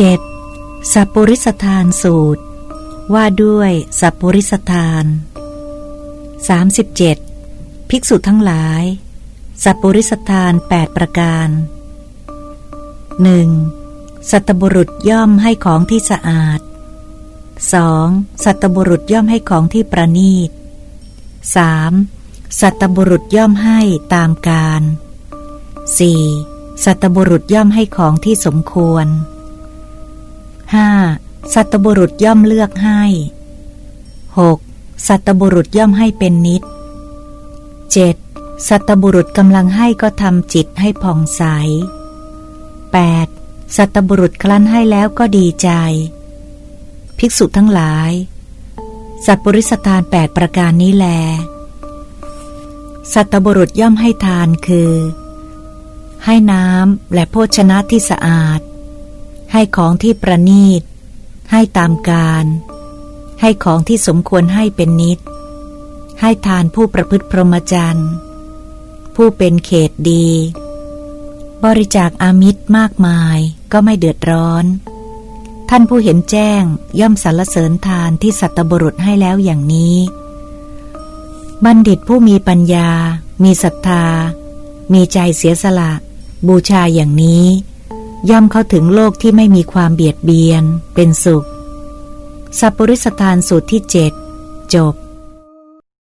7. สัพปริสทานสูตร ว่าด้วยสัพปริสทาน 37. ภิกษุทั้งหลาย สัพปริสทาน 8 ประการ 1. สัตบุรุษย่อมให้ของที่สะอาด 2. สัตบุรุษย่อมให้ของที่ประณีต 3. สัตบุรุษย่อมให้ตามการ 4. สัตบุรุษย่อมให้ของที่สมควร 5. สัตบุรุษย่อมเลือกให้ 6. สัตบุรุษย่อมให้เป็นนิด 7. สัตบุรุษกำลังให้ก็ทำจิตให้ผ่องใส 8. สัตบุรุษครั้นให้แล้วก็ดีใจ ภิกษุทั้งหลาย สัตบุริสทานแปดประการนี้แล สัตบุรุษย่อมให้ทานคือ ให้น้ำและโภชนะที่สะอาด ให้ของที่ประณีต ให้ตามการ ให้ของที่สมควรให้เป็นนิด ให้ทานผู้ประพฤติพรหมจรรย์ ผู้เป็นเขตดี บริจาคอามิตรมากมายก็ไม่เดือดร้อน ท่านผู้เห็นแจ้งย่อมสรรเสริญทานที่สัตบุรุษให้แล้วอย่างนี้ บัณฑิตผู้มีปัญญา มีศรัทธา มีใจเสียสละ บูชาอย่างนี้ ย่อมเข้าถึงโลกที่ไม่มีความเบียดเบียน เป็นสุข สัพปริสถานสูตรที่เจ็ดจบ